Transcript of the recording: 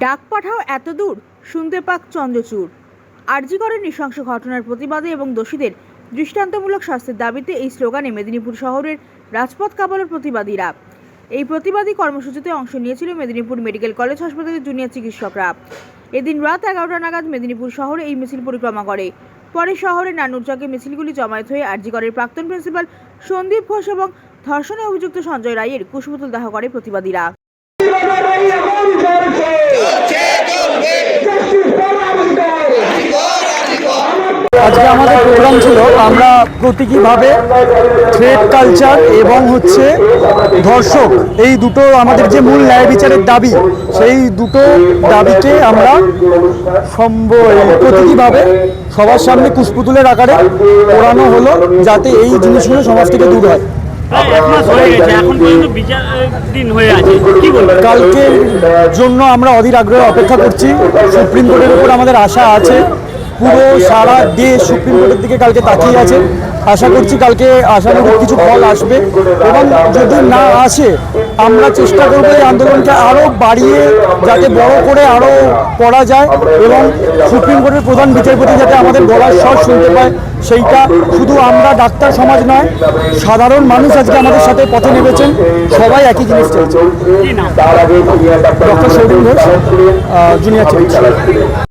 ডাক পাঠাও এত দূর, শুনতে পাক চন্দ্রচূড়। আরজিকরের নৃশংস ঘটনার প্রতিবাদে এবং দোষীদের দৃষ্টান্তমূলক শাস্তির দাবিতে এই স্লোগানে মেদিনীপুর শহরের রাজপথ কাবালের প্রতিবাদীরা। এই প্রতিবাদী কর্মসূচিতে অংশ নিয়েছিল মেদিনীপুর মেডিকেল কলেজ হাসপাতালের জুনিয়র চিকিৎসকরা। এদিন রাত এগারোটা নাগাদ মেদিনীপুর শহরে এই মিছিল পরিক্রমা করে। পরে শহরের নানুরচকে মিছিলগুলি জমায়েত হয়ে আরজিকরের প্রাক্তন প্রিন্সিপাল সন্দীপ ঘোষ এবং ধর্ষণে অভিযুক্ত সঞ্জয় রায়ের কুশপুতুল দাহ করে প্রতিবাদীরা। আজকে আমাদের প্রোগ্রাম ছিল আমরা প্রতীকীভাবে ট্রেড কালচার এবং হচ্ছে ধর্ষক এই দুটো আমাদের যে মূল ন্যায় বিচারের দাবি সেই দুটো দাবিকে আমরা প্রতীকীভাবে সবার সামনে কুশপুতুলের আকারে পোড়ানো হলো যাতে এই জিনিসগুলো সমাজ থেকে দূর হয়। হয়ে কালকের জন্য আমরা অধীর আগ্রহে অপেক্ষা করছি। সুপ্রিম কোর্টের উপর আমাদের আশা আছে। পুরো সারা দেশ সুপ্রিম কোর্টের দিকে কালকে তাকিয়ে আছে। আশা করছি কালকে আশানুরূপ কিছু ফল আসবে এবং যদি না আসে আমরা চেষ্টা করব এই আন্দোলনকে আরও বাড়িয়ে যাতে বড় করে আরও করা যায় এবং সুপ্রিম কোর্টের প্রধান বিচারপতি যাতে আমাদের গলার স্বর শুনতে পায় সেইটা শুধু আমরা ডাক্তার সমাজ নয় সাধারণ মানুষ আজকে আমাদের সাথে পথে নেমেছেন। সবাই একই জিনিস চাইছে ডক্টর সৌদিন ঘোষ জুনিয়র চিকিৎসক